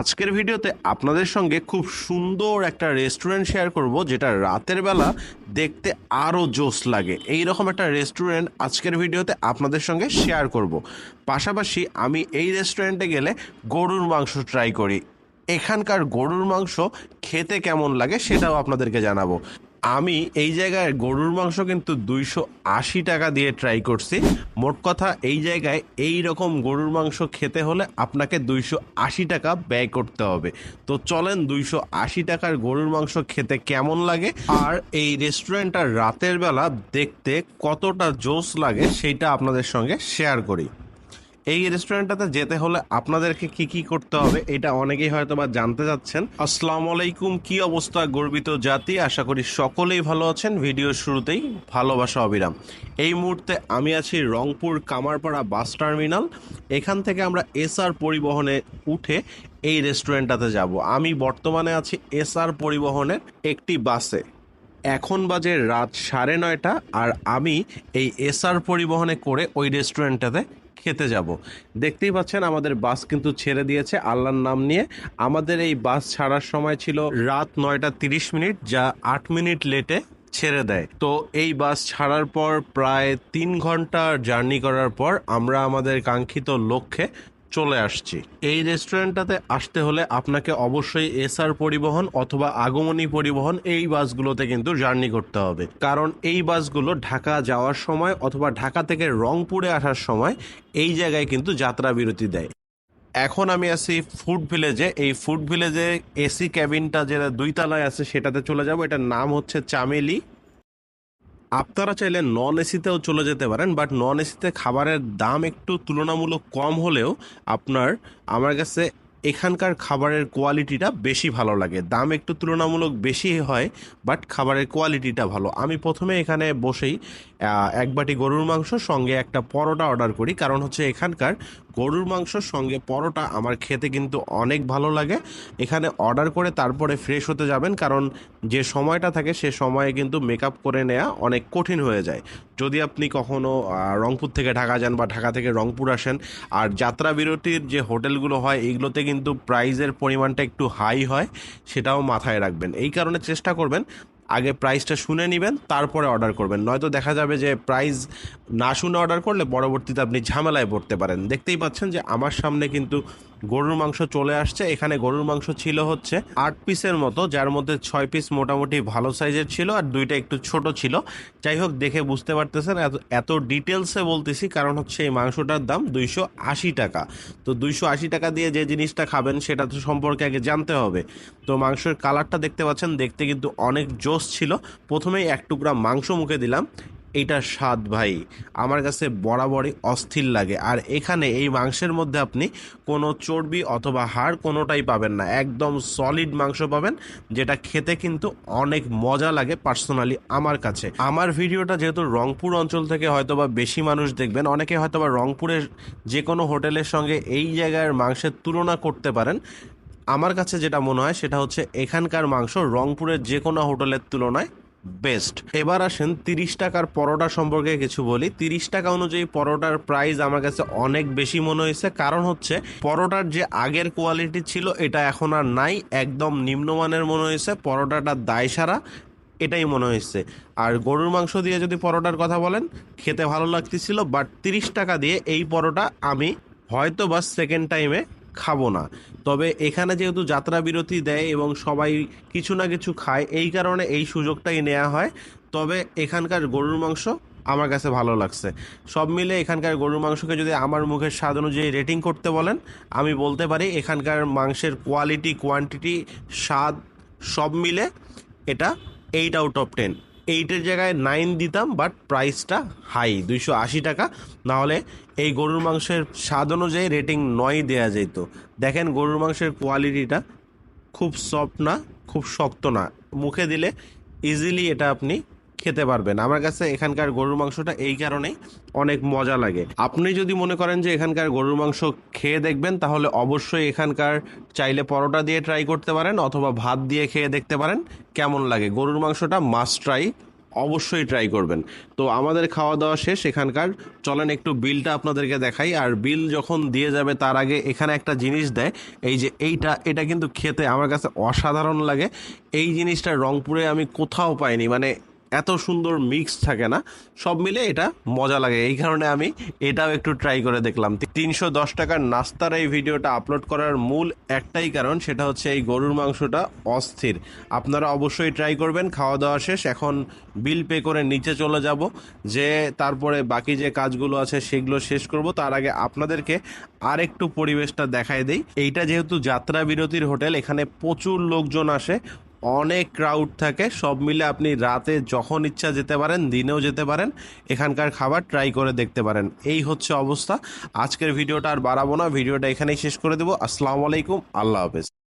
আজকের ভিডিওতে আপনাদের সঙ্গে খুব সুন্দর একটা রেস্টুরেন্ট শেয়ার করব, যেটা রাতের বেলা দেখতে আরও জোস লাগে। এই রকম একটা রেস্টুরেন্ট আজকের ভিডিওতে আপনাদের সঙ্গে শেয়ার করব। পাশাপাশি আমি এই রেস্টুরেন্টে গেলে গরুর মাংস ট্রাই করি। এখানকার গরুর মাংস খেতে কেমন লাগে সেটাও আপনাদেরকে জানাব। আমি এই জায়গায় গরুর মাংস কিন্তু দুইশো আশি টাকা দিয়ে ট্রাই করছি। মোট কথা এই জায়গায় এই রকম গরুর মাংস খেতে হলে আপনাকে দুইশো আশি টাকা ব্যয় করতে হবে। তো চলেন দুইশো আশি টাকার গরুর মাংস খেতে কেমন লাগে? আর এই রেস্টুরেন্টটা রাতের বেলা দেখতে কতটা জোস লাগে সেইটা আপনাদের সঙ্গে শেয়ার করি। এই রেস্টুরেন্টটাতে যেতে হলে আপনাদেরকে কি কি করতে হবে, এটা অনেকেই হয়তো বা জানতে যাচ্ছেন আসসালামু আলাইকুম, কি অবস্থা গর্বিত জাতি? আশা করি সকলেই ভালো আছেন। ভিডিও শুরুতেই ভালোবাসা অবিরাম। এই মুহূর্তে আমি আছি রংপুর কামারপাড়া বাস টার্মিনাল। এখান থেকে আমরা এসআর পরিবহনে উঠে এই রেস্টুরেন্টটাতে যাব। আমি বর্তমানে আছি এসআর পরিবহনের একটি বাসে। এখন বাজে রাত সাড়ে নয়টা আর আমি এই এসআর পরিবহনে করে ওই রেস্টুরেন্টটাতে খেতে যাব। দেখতেই পাচ্ছেন আমাদের বাস কিন্তু ছেড়ে দিয়েছে আল্লাহর নাম নিয়ে। আমাদের এই বাস ছাড়ার সময় ছিল রাত নয়টা তিরিশ মিনিট, যা আট মিনিট লেটে ছেড়ে দেয়। তো এই বাস ছাড়ার পর প্রায় তিন ঘণ্টা জার্নি করার পর আমরা আমাদের কাঙ্ক্ষিত লক্ষ্যে চলে আসছি। এই রেস্টুরেন্টটাতে আসতে হলে আপনাকে অবশ্যই এসআর পরিবহন অথবা আগমনী পরিবহন এই বাসগুলোতে কিন্তু জার্নি করতে হবে। কারণ এই বাসগুলো ঢাকা যাওয়ার সময় অথবা ঢাকা থেকে রংপুরে আসার সময় এই জায়গায় কিন্তু যাত্রা বিরতি দেয়। এখন আমি আছি ফুড ভিলেজে। এই ফুড ভিলেজে এসি ক্যাবিনটা যেটা দুই তলায় আছে সেটাতে চলে যাব। এটার নাম হচ্ছে চামেলি। আপনারা চাইলে নন এসিতেও চলে যেতে পারেন বাট নন এসিতে খাবারের দাম একটু তুলনামূলক কম হলেও আপনার, আমার কাছে এখানকার খাবারের কোয়ালিটিটা বেশি ভালো লাগে। দাম একটু তুলনামূলক বেশি হয় বাট খাবারের কোয়ালিটিটা ভালো। আমি প্রথমে এখানে বসেই এক বাটি গরুর মাংস, সঙ্গে একটা পরোটা অর্ডার করি, কারণ হচ্ছে এখানকার গরুর মাংসর সঙ্গে পরোটা আমার খেতে কিন্তু অনেক ভালো লাগে। এখানে অর্ডার করে তারপরে ফ্রেশ হতে যাবেন কারণ যে সময়টা থাকে সে সময়ে কিন্তু মেকআপ করে নেওয়া অনেক কঠিন হয়ে যায়। যদি আপনি কখনো আহ, রংপুর থেকে ঢাকা যান বা ঢাকা থেকে রংপুর আসেন আর যাত্রা বিরতির যে হোটেলগুলো হয় এইগুলোতে কিন্তু প্রাইজের পরিমাণটা একটু হাই হয় সেটাও মাথায় রাখবেন। এই কারণে চেষ্টা করবেন আগে প্রাইসটা শুনে নেবেন, তারপরে অর্ডার করবেন। নয়তো দেখা যাবে যে প্রাইস না শুনে অর্ডার করলে পরবর্তীতে আপনি ঝামেলায় পড়তে পারেন। দেখতেই পাচ্ছেন যে আমার সামনে কিন্তু গরুর মাংস চলে আসছে। এখানে গরুর মাংস ছিল হচ্ছে আট পিসের মতো, যার মধ্যে ছয় পিস মোটামুটি ভালো সাইজের ছিল আর দুইটা একটু ছোট ছিল। যাই হোক, দেখে বুঝতে পারতেছেন, এত এত ডিটেলসে বলতেছি, কারণ হচ্ছে এই মাংসটার দাম দুইশো আশি টাকা। তো দুইশো আশি টাকা দিয়ে যে জিনিসটা খাবেন, সেটা তো সম্পর্কে আগে জানতে হবে। তো মাংসের কালারটা দেখতে পাচ্ছেন, দেখতে কিন্তু অনেক জোস ছিল। প্রথমেই এক টুকরা মাংস মুখে দিলাম। এইটা স্বাদ ভাই, আমার কাছে বরাবরই অস্থির লাগে। আর এখানে এই মাংসের মধ্যে আপনি কোনো চর্বি অথবা হাড় কোনোটাই পাবেন না। একদম সলিড মাংস পাবেন, যেটা খেতে কিন্তু অনেক মজা লাগে পার্সোনালি আমার কাছে। আমার ভিডিওটা যেহেতু রংপুর অঞ্চল থেকে হয়তোবা বেশি মানুষ দেখবেন, অনেকে হয়তোবা রংপুরের যে কোনো হোটেলের সঙ্গে এই জায়গার মাংসের তুলনা করতে পারেন। আমার কাছে যেটা মনে হয় সেটা হচ্ছে এখানকার মাংস রংপুরের যে কোনো হোটেলের তুলনায় বেস্ট এবার আসেন তিরিশ টাকার পরোটা সম্পর্কে কিছু বলি। তিরিশ টাকা অনুযায়ী পরোটার প্রাইস আমার কাছে অনেক বেশি মনে হয়েছে। কারণ হচ্ছে পরোটার যে আগের কোয়ালিটি ছিল, এটা এখন আর নাই। একদম নিম্নমানের মনে হয়েছে। পরোটাটা দায় সারা, এটাই মনে হয়েছে। আর গরুর মাংস দিয়ে যদি পরোটার কথা বলেন, খেতে ভালো লাগতেছিল বাট তিরিশ টাকা দিয়ে এই পরোটা আমি হয়তো বা সেকেন্ড টাইমে খাব না। তবে এখানে যেহেতু যাত্রা বিরতি দেয় এবং সবাই কিছু না কিছু খায়, এই কারণে এই সুযোগটাই নেওয়া হয়। তবে এখানকার গরুর মাংস আমার কাছে ভালো লাগছে। সব মিলে এখানকার গরুর মাংসকে যদি আমার মুখের স্বাদ অনুযায়ী রেটিং করতে বলেন, আমি বলতে পারি এখানকার মাংসের কোয়ালিটি কোয়ান্টিটি স্বাদ সব মিলে এটা এইট আউট অফ টেন এইটের জায়গায় নাইন দিতাম বাট প্রাইসটা হাই দুইশো আশি টাকা। নাহলে এই গরুর মাংসের স্বাদ অনুযায়ী রেটিং নয় দেওয়া যেত। দেখেন গরুর মাংসের কোয়ালিটিটা খুব সফট না, খুব শক্ত না। মুখে দিলে ইজিলি এটা আপনি খেতে পারবেন। আমার কাছে এখানকার গরুর মাংসটা এই কারণেই অনেক মজা লাগে। আপনি যদি মনে করেন যে এখানকার গরুর মাংস খেয়ে দেখবেন, তাহলে অবশ্যই এখানকার চাইলে পরোটা দিয়ে ট্রাই করতে পারেন অথবা ভাত দিয়ে খেয়ে দেখতে পারেন। কেমন লাগে? গরুর মাংসটা মাস্ট ট্রাই অবশ্যই ট্রাই করবেন। তো আমাদের খাওয়া দাওয়া শেষ এখানকার। চলেন একটু বিলটা আপনাদেরকে দেখাই। আর বিল যখন দিয়ে যাবে, তার আগে এখানে একটা জিনিস দেয়। এই যে এইটা, এটা কিন্তু খেতে আমার কাছে অসাধারণ লাগে। এই জিনিসটা রংপুরে আমি কোথাও পাইনি। মানে এত সুন্দর মিক্স থাকে না। সব মিলে এটা মজা লাগে। এই কারণে আমি এটাও একটু ট্রাই করে দেখলাম। তিনশো দশ টাকার নাস্তার এই ভিডিওটা আপলোড করার মূল একটাই কারণ, সেটা হচ্ছে এই গরুর মাংসটা অস্থির। আপনারা অবশ্যই ট্রাই করবেন, খাওয়া দাওয়া শেষ। এখন বিল পে করে নিচে চলে যাব। যে তারপরে বাকি যে কাজগুলো আছে, সেগুলো শেষ করব। তার আগে আপনাদেরকে আর একটু পরিবেশটা দেখায় দেই। এইটা যেহেতু যাত্রা বিরতির হোটেল, এখানে প্রচুর লোকজন আসে। অনেক ক্রাউড থাকে। সব মিলে আপনি রাতে যখন ইচ্ছা যেতে পারেন, দিনেও যেতে পারেন, এখানকার খাবার ট্রাই করে দেখতে পারেন। এই হচ্ছে অবস্থা। আজকের ভিডিওটা আর বাড়াবো না। ভিডিওটা এখানেই শেষ করে দেবো। আসসালামু আলাইকুম। আল্লাহ হাফেজ।